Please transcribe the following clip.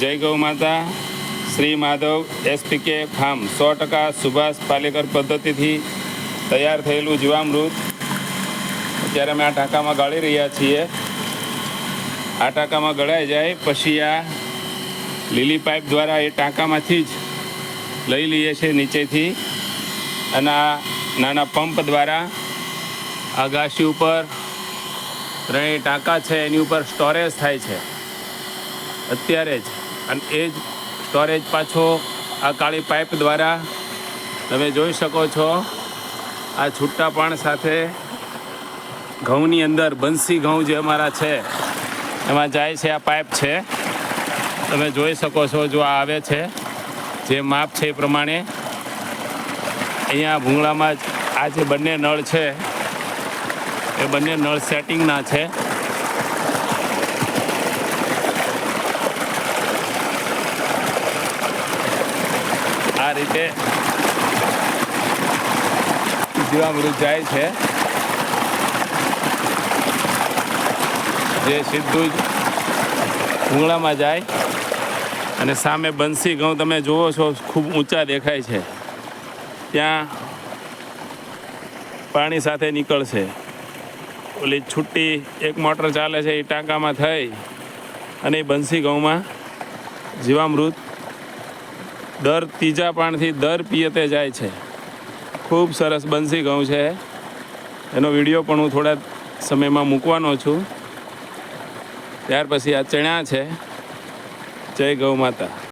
જય ગૌ માતા. શ્રી માધવ એસપીકે ફાર્મ સો ટકા સુભાષ પાલેકર પદ્ધતિથી તૈયાર થયેલું જીવામૃત. અત્યારે અમે આ ટાંકામાં ગાળી રહ્યા છીએ. આ ટાંકામાં ગળાઈ જાય, પછી આ લીલી પાઇપ દ્વારા એ ટાંકામાંથી જ લઈ લઈએ છીએ નીચેથી. અને આ નાના પંપ દ્વારા આ ગાસી ઉપર ત્રણેય ટાંકા છે, એની ઉપર સ્ટોરેજ થાય છે. અત્યારે જ. અને એ જ સ્ટોરેજ પાછો આ કાળી પાઇપ દ્વારા તમે જોઈ શકો છો. આ છૂટા પાણ સાથે ઘઉંની અંદર બંસી ઘઉં જે અમારા છે, એમાં જાય છે આ પાઇપ છે. તમે જોઈ શકો છો જો આ આવે છે, જે માપ છે એ પ્રમાણે. અહીંયા ભૂંગળામાં આ જે બંને નળ છે, એ બંને નળ સેટિંગના છે. આ રીતે જીવામૃત જાય છે. જે સીધું જ ભૂંગળામાં જાય. અને સામે બંસી ઘઉં તમે જુઓ છો, ખૂબ ઊંચા દેખાય છે. ત્યાં પાણી સાથે નીકળશે. ઓલી છુટ્ટી એક મોટર ચાલે છે, એ ટાંકામાં થઈ. અને એ બંસી ઘઉંમાં જીવામૃત દર ત્રીજા પાણથી દર પિયતે જાય છે. ખૂબ સરસ બંસી ઘઉં છે. એનો વીડિયો પણ હું થોડા સમયમાં મૂકવાનો છું. ત્યાર પછી આ ચણા છે. જય ગૌ માતા.